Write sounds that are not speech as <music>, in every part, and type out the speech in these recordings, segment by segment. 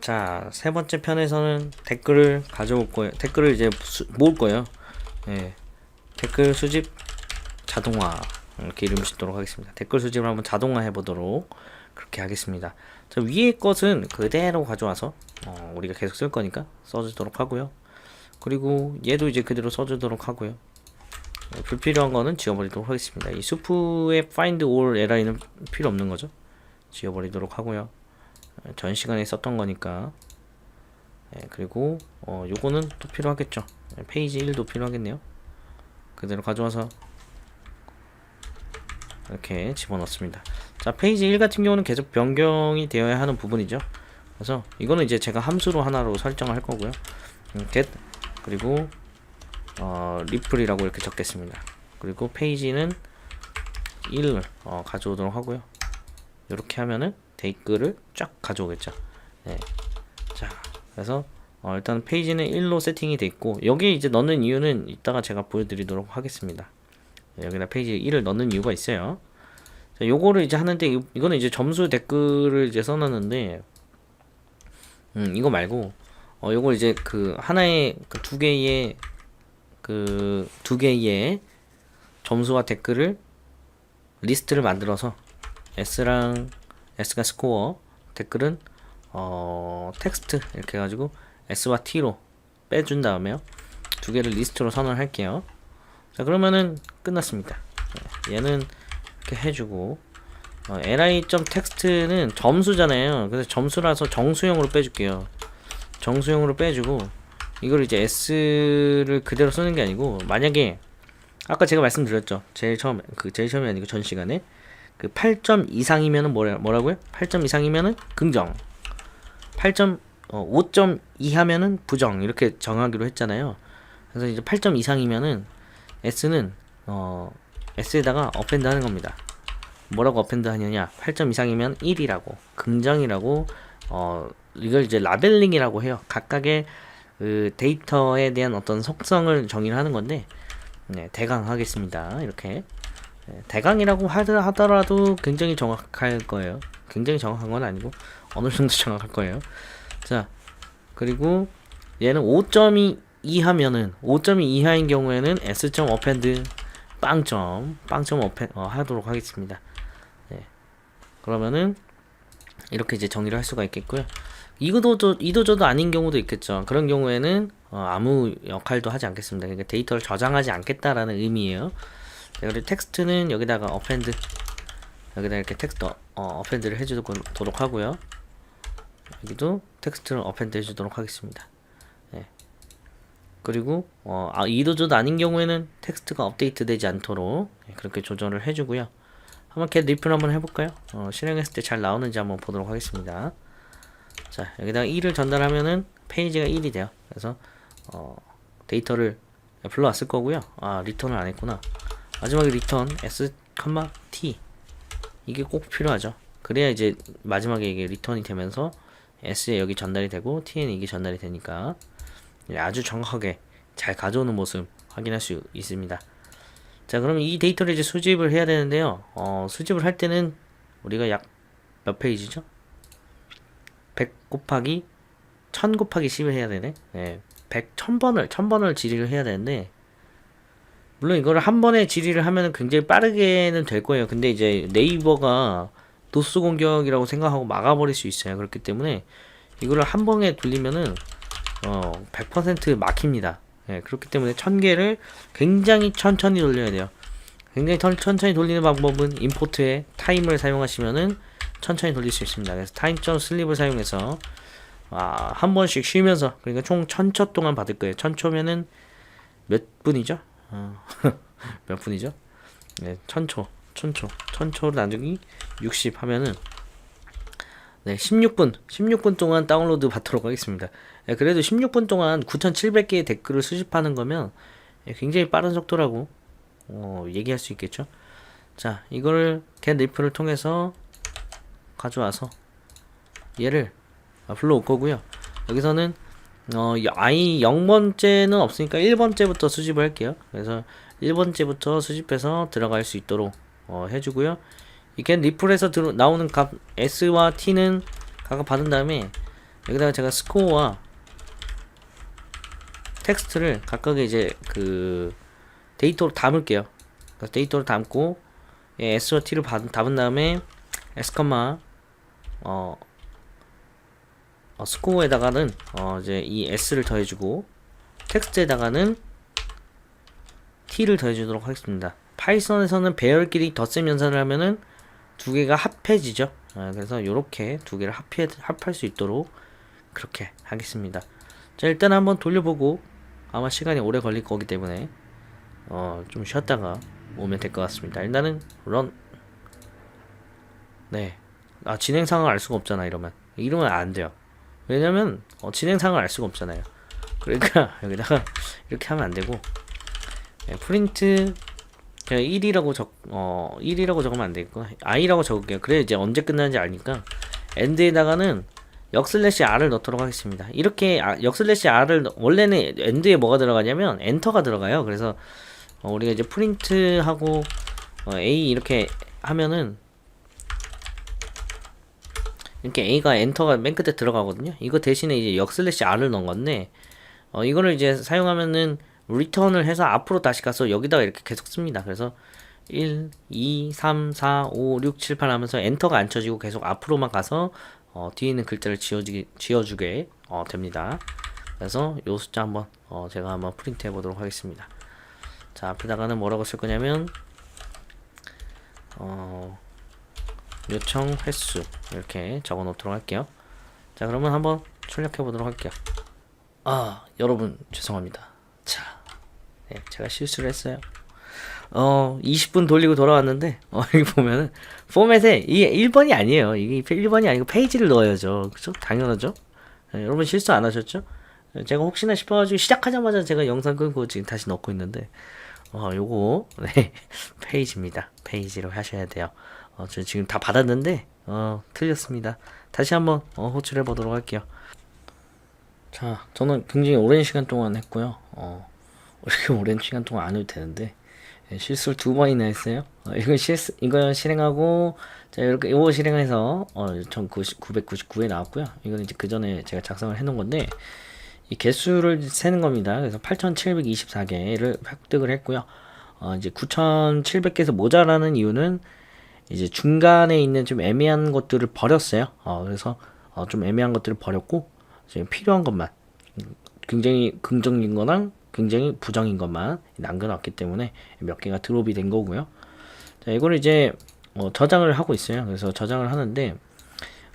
자, 세 번째 편에서는 댓글을 가져올 거예요. 댓글을 이제 수, 모을 거예요. 예. 댓글 수집 자동화 이렇게 이름 짓도록 하겠습니다. 댓글 수집을 한번 자동화 해보도록 그렇게 하겠습니다. 자, 위에 것은 그대로 가져와서 어, 우리가 계속 쓸 거니까 써주도록 하고요. 그리고 얘도 이제 그대로 써주도록 하고요. 어, 불필요한 거는 지워버리도록 하겠습니다. 이 수프의 find all li는 필요 없는 거죠. 지워버리도록 하고요. 어, 전 시간에 썼던 거니까. 예, 그리고 어, 요거는 또 필요하겠죠. 예, 페이지 1도 필요하겠네요. 그대로 가져와서 이렇게 집어넣습니다. 자, 페이지 1 같은 경우는 계속 변경이 되어야 하는 부분이죠. 그래서 이거는 이제 제가 함수로 하나로 설정을 할 거고요. 음, get 그리고 어, 리플이라고 이렇게 적겠습니다. 그리고 페이지는 1을 어, 가져오도록 하고요. 이렇게 하면은 댓글을 쫙 가져오겠죠. 네. 자, 그래서 어, 일단 페이지는 1로 세팅이 돼 있고 여기 이제 넣는 이유는 이따가 제가 보여드리도록 하겠습니다. 네, 여기다 페이지 1을 넣는 이유가 있어요. 자, 요거를 이제 하는데 이- 이거는 이제 점수 댓글을 이제 써놨는데 음, 이거 말고 어, 요걸 이제 그 하나의 그 두 개의 그 두 개의 점수와 댓글을 리스트를 만들어서 S랑 S가 스코어, 댓글은 어 텍스트 이렇게 해가지고 S와 T로 빼준 다음에요 두 개를 리스트로 선언할게요. 자 그러면은 끝났습니다. 네, 얘는 이렇게 해주고 어, li.text는 점수잖아요. 그래서 점수라서 정수형으로 빼줄게요. 정수형으로 빼주고 이걸 이제 s를 그대로 쓰는 게 아니고 만약에 아까 제가 말씀드렸죠. 제일 처음 그 제일 처음이 아니고 전 시간에 그 8점 이상이면은 뭐라 뭐라고요? 8점 이상이면은 긍정. 8점 어, 5점 이하면은 부정 이렇게 정하기로 했잖아요. 그래서 이제 8점 이상이면은 s는 어 s에다가 어펜드 하는 겁니다. 뭐라고 어펜드 하느냐? 8점 이상이면 1이라고 긍정이라고 어 이걸 이제 라벨링이라고 해요. 각각의 그 데이터에 대한 어떤 속성을 정의를 하는 건데 네, 대강 하겠습니다. 이렇게 네, 대강이라고 하더- 하더라도 굉장히 정확할 거예요. 굉장히 정확한 건 아니고 어느 정도 <laughs> 정확할 거예요. 자 그리고 얘는 5점이 이하면은 5점이 이하인 경우에는 s.점 어펜드 빵점 빵점 어펜 어, 하도록 하겠습니다. 네. 그러면은 이렇게 이제 정리를 할 수가 있겠고요. 이도저 이도저도 아닌 경우도 있겠죠. 그런 경우에는 어, 아무 역할도 하지 않겠습니다. 그러니까 데이터를 저장하지 않겠다라는 의미예요. 네, 그리고 텍스트는 여기다가 어펜드 여기다 이렇게 텍스트 어, 어펜드를 해주도록 하고요. 여기도 텍스트를 어펜드 해주도록 하겠습니다. 네. 그리고 어, 아, 이도저도 아닌 경우에는 텍스트가 업데이트 되지 않도록 네, 그렇게 조절을 해주고요. 한번 겟 리플 한번 해볼까요? 어, 실행했을 때 잘 나오는지 한번 보도록 하겠습니다. 자 여기다가 1을 전달하면은 페이지가 1이 돼요. 그래서 어, 데이터를 불러왔을 거고요. 아 리턴을 안 했구나. 마지막에 리턴 s, t 이게 꼭 필요하죠. 그래야 이제 마지막에 이게 리턴이 되면서 s에 여기 전달이 되고 t에 이게 전달이 되니까 아주 정확하게 잘 가져오는 모습 확인할 수 있습니다. 자, 그럼 이 데이터를 이제 수집을 해야 되는데요. 어, 수집을 할 때는 우리가 약 몇 페이지죠? 100 곱하기 1000 곱하기 10을 해야 되네. 네. 100, 1000번을, 1000번을 질의를 해야 되는데, 물론 이거를 한 번에 질의를 하면 굉장히 빠르게는 될 거예요. 근데 이제 네이버가 도스 공격이라고 생각하고 막아버릴 수 있어요. 그렇기 때문에 이거를 한 번에 돌리면은 어, 100% 막힙니다. 예, 그렇기 때문에 1000개를 굉장히 천천히 돌려야 돼요. 굉장히 천, 천천히 돌리는 방법은 임포트에 타임을 사용하시면은 천천히 돌릴 수 있습니다. 그래서 타임.슬립을 슬립을 사용해서 아, 한 번씩 쉬면서 그러니까 총 1000초 동안 받을 거예요. 1000초면은 몇 분이죠? 어, <laughs> 몇 분이죠? 네, 1000초. 1000초. 1000초로 나누기 60 하면은 네, 16분, 16분 동안 다운로드 받도록 하겠습니다. 예, 그래도 16분 동안 9,700개의 댓글을 수집하는 거면 예, 굉장히 빠른 속도라고 어, 얘기할 수 있겠죠. 자, 이거를 get if를 통해서 가져와서 얘를 아, 불러올 거고요. 여기서는 어, 이 i 0번째는 없으니까 1번째부터 수집을 할게요. 그래서 1번째부터 수집해서 들어갈 수 있도록 어, 해주고요. 이 get 리플에서 들어, 나오는 값 s와 t는 각각 받은 다음에 여기다가 제가 스코어와 텍스트를 각각의 이제 그 데이터로 담을게요. 데이터로 담고 예, S와 T를 받, 담은 다음에 S, 어, 어 스코어에다가는 어 이제 이 S를 더해주고 텍스트에다가는 T를 더해주도록 하겠습니다. 파이썬에서는 배열끼리 덧셈 연산을 하면은 두 개가 합해지죠. 아, 그래서 이렇게 두 개를 합해, 합할 수 있도록 그렇게 하겠습니다. 자 일단 한번 돌려보고 아마 시간이 오래 걸릴 거기 때문에 어, 좀 쉬었다가 오면 될 것 같습니다. 일단은 런 네. 아 진행 상황을 알 수가 없잖아 이러면 이러면 안 돼요. 왜냐면 어, 진행 상황을 알 수가 없잖아요. 그러니까 <laughs> 여기다가 이렇게 하면 안 되고 네, 프린트 그냥 1이라고 적, 어, 1이라고 적으면 안 되고, i라고 적을게요. 그래, 이제 언제 끝나는지 아니까, end에다가는 역슬래시 r을 넣도록 하겠습니다. 이렇게, 아, 역슬래시 r을, 넣- 원래는 end에 뭐가 들어가냐면, 엔터가 들어가요. 그래서, 어, 우리가 이제 프린트하고, 어, a 이렇게 하면은, 이렇게 a가 엔터가 맨 끝에 들어가거든요. 이거 대신에 이제 역 슬래시 r을 넣은 건데, 어, 이거를 이제 사용하면은 리턴을 해서 앞으로 다시 가서 여기다가 이렇게 계속 씁니다. 그래서 1, 2, 3, 4, 5, 6, 7, 8 하면서 엔터가 안 쳐지고 계속 앞으로만 가서 어, 뒤에 있는 글자를 지워주게, 지워주게 어, 됩니다. 그래서 요 숫자 한번 어, 제가 한번 프린트 해보도록 하겠습니다. 자 앞에다가는 뭐라고 쓸 거냐면 어, 요청 횟수 이렇게 적어 놓도록 할게요. 자 그러면 한번 출력해 보도록 할게요. 아 여러분 죄송합니다. 자 네, 제가 실수를 했어요. 어, 20분 돌리고 돌아왔는데, 어, <laughs> 여기 보면은, 포맷에, 이게 1번이 아니에요. 이게 1번이 아니고 페이지를 넣어야죠. 그죠? 당연하죠? 네, 여러분 실수 안 하셨죠? 네, 제가 혹시나 싶어가지고 시작하자마자 제가 영상 끊고 지금 다시 넣고 있는데, 어, 요거, 네, <laughs> 페이지입니다. 페이지로 하셔야 돼요. 어, 저 지금 다 받았는데, 어, 틀렸습니다. 다시 한번, 어, 호출해 보도록 할게요. 자, 저는 굉장히 오랜 시간 동안 했고요. 어, 이렇게 <laughs> 오랜 시간 동안 안 해도 되는데 예, 실수를 두 번이나 했어요. 어, 이거 실수, 이거 실행하고 자 이렇게 이거 실행해서 어, 1999에 나왔고요. 이거는 이제 그 전에 제가 작성을 해놓은 건데 이 개수를 세는 겁니다. 그래서 8,724개를 획득을 했고요. 어, 이제 9,700개에서 모자라는 이유는 이제 중간에 있는 좀 애매한 것들을 버렸어요. 어, 그래서 어, 좀 애매한 것들을 버렸고 지금 필요한 것만 음, 굉장히 긍정인 거랑 굉장히 부정인 것만 남겨놨기 때문에 몇 개가 드롭이 된 거고요. 자, 이거를 이제 어, 저장을 하고 있어요. 그래서 저장을 하는데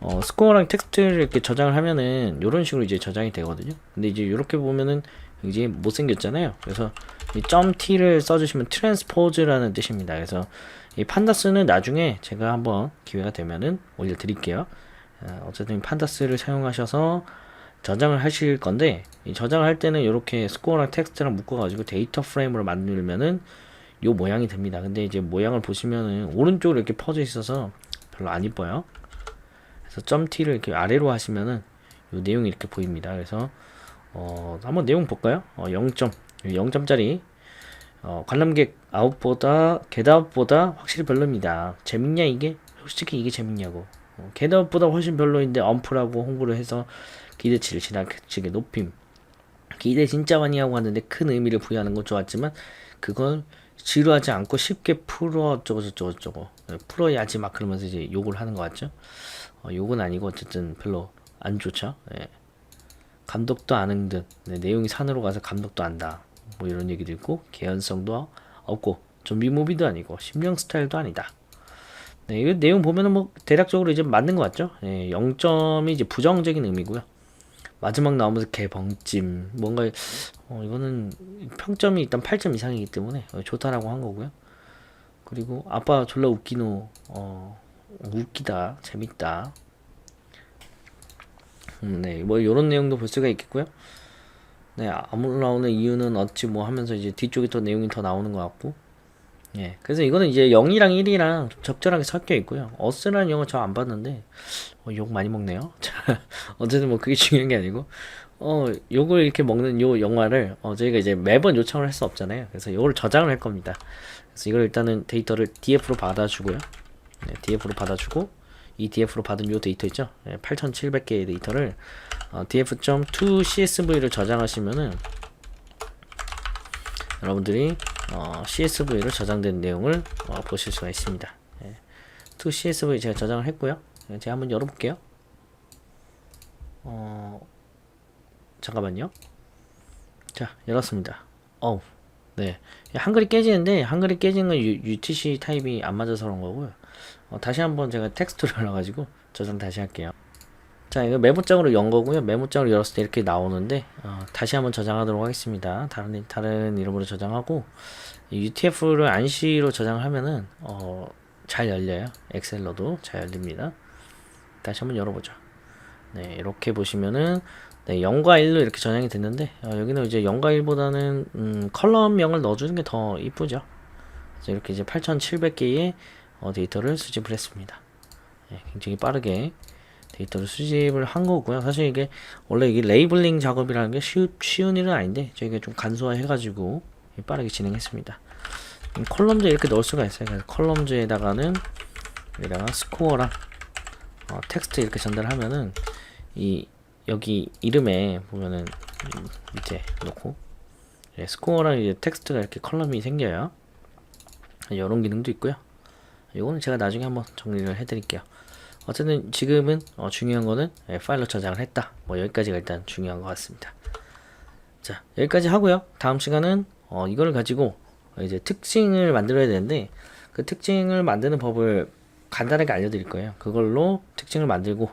어, 스코어랑 텍스트를 이렇게 저장을 하면은 이런 식으로 이제 저장이 되거든요. 근데 이제 이렇게 보면은 굉장히 못생겼잖아요. 그래서 이 .t를 써주시면 트랜스포즈라는 뜻입니다. 그래서 이 판다스는 나중에 제가 한번 기회가 되면은 올려드릴게요. 어, 어쨌든 판다스를 사용하셔서 저장을 하실 건데 이 저장을 할 때는 이렇게 스코어랑 텍스트랑 묶어가지고 데이터 프레임으로 만들면은 요 모양이 됩니다. 근데 이제 모양을 보시면은 오른쪽으로 이렇게 퍼져 있어서 별로 안 이뻐요. 그래서 점 t를 이렇게 아래로 하시면은 요 내용이 이렇게 보입니다. 그래서 어 한번 내용 볼까요? 어 0점 0점짜리 어 관람객 아웃보다 겟아웃보다 확실히 별로입니다. 재밌냐 이게? 솔직히 이게 재밌냐고. 어, 겟아웃보다 훨씬 별로인데 엄프라고 홍보를 해서 기대치를 지나치게 높임. 기대 진짜 많이 하고 왔는데 큰 의미를 부여하는 건 좋았지만 그걸 지루하지 않고 쉽게 풀어 어쩌고 저쩌고 저쩌고 네, 풀어야지 막 그러면서 이제 욕을 하는 것 같죠. 어, 욕은 아니고 어쨌든 별로 안 좋죠. 예. 감독도 아는 듯 네, 내용이 산으로 가서 감독도 안다. 뭐 이런 얘기도 있고 개연성도 없고 좀비 무비도 아니고 심령 스타일도 아니다. 네, 이 내용 보면은 뭐 대략적으로 이제 맞는 것 같죠. 예, 0점이 이제 부정적인 의미고요. 마지막 나오면서 개벙찜 뭔가 어, 이거는 평점이 일단 8점 이상이기 때문에 어, 좋다라고 한 거고요. 그리고 아빠 졸라 웃기노 어 웃기다 재밌다. 음, 네, 뭐 이런 내용도 볼 수가 있겠고요. 네, 안 올라오는 이유는 어찌 뭐 하면서 이제 뒤쪽에 더 내용이 더 나오는 것 같고. 예, 그래서 이거는 이제 0이랑 1이랑 좀 적절하게 섞여 있고요. 어스라는 영어 저 안 봤는데 어, 욕 많이 먹네요. <laughs> 자, 어쨌든 뭐 그게 중요한 게 아니고 어 욕을 이렇게 먹는 요 영화를 어 저희가 이제 매번 요청을 할 수 없잖아요. 그래서 이거를 저장을 할 겁니다. 그래서 이걸 일단은 데이터를 DF로 받아주고요. 네, DF로 받아주고 EDF로 받은 요 데이터 있죠? 8,700개의 데이터를 어, df.2csv를 저장하시면은 여러분들이 어, CSV로 저장된 내용을 어, 보실 수가 있습니다. 예. to CSV 제가 저장을 했고요. 예, 제가 한번 열어볼게요. 어, 잠깐만요. 자, 열었습니다. 어우, 네. 한글이 깨지는데, 한글이 깨지는 건 U, UTC 타입이 안 맞아서 그런 거고요. 어, 다시 한번 제가 텍스트를 열어가지고 저장 다시 할게요. 자, 이거 메모장으로 연 거고요. 메모장으로 열었을 때 이렇게 나오는데, 어, 다시 한번 저장하도록 하겠습니다. 다른, 다른 이름으로 저장하고, UTF를 안시로 저장하면은, 어, 잘 열려요. 엑셀러도 잘 열립니다. 다시 한번 열어보죠. 네, 이렇게 보시면은, 네, 0과 1로 이렇게 저장이 됐는데, 어, 여기는 이제 0과 1보다는, 음, 컬럼명을 넣어주는 게 더 이쁘죠. 이렇게 이제 8,700개의 어, 데이터를 수집을 했습니다. 네, 굉장히 빠르게 데이터를 수집을 한 거고요. 사실 이게 원래 이게 레이블링 작업이라는 게 쉬, 쉬운 일은 아닌데 저희가 좀 간소화해가지고 빠르게 진행했습니다. 음, 컬럼즈 이렇게 넣을 수가 있어요. 그래서 컬럼즈에다가는 여기다가 스코어랑 어, 텍스트 이렇게 전달하면은 이 여기 이름에 보면은 음, 밑에 놓고 예, 스코어랑 이제 텍스트가 이렇게 컬럼이 생겨요. 이런 기능도 있고요. 이거는 제가 나중에 한번 정리를 해드릴게요. 어쨌든 지금은 어, 중요한 거는 예, 파일로 저장을 했다. 뭐 여기까지가 일단 중요한 것 같습니다. 자 여기까지 하고요. 다음 시간은 어, 이거를 가지고 이제 특징을 만들어야 되는데 그 특징을 만드는 법을 간단하게 알려드릴 거예요. 그걸로 특징을 만들고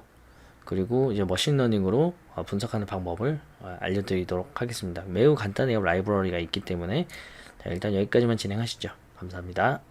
그리고 이제 머신러닝으로 어, 분석하는 방법을 어, 알려드리도록 하겠습니다. 매우 간단해요. 라이브러리가 있기 때문에 자, 일단 여기까지만 진행하시죠. 감사합니다.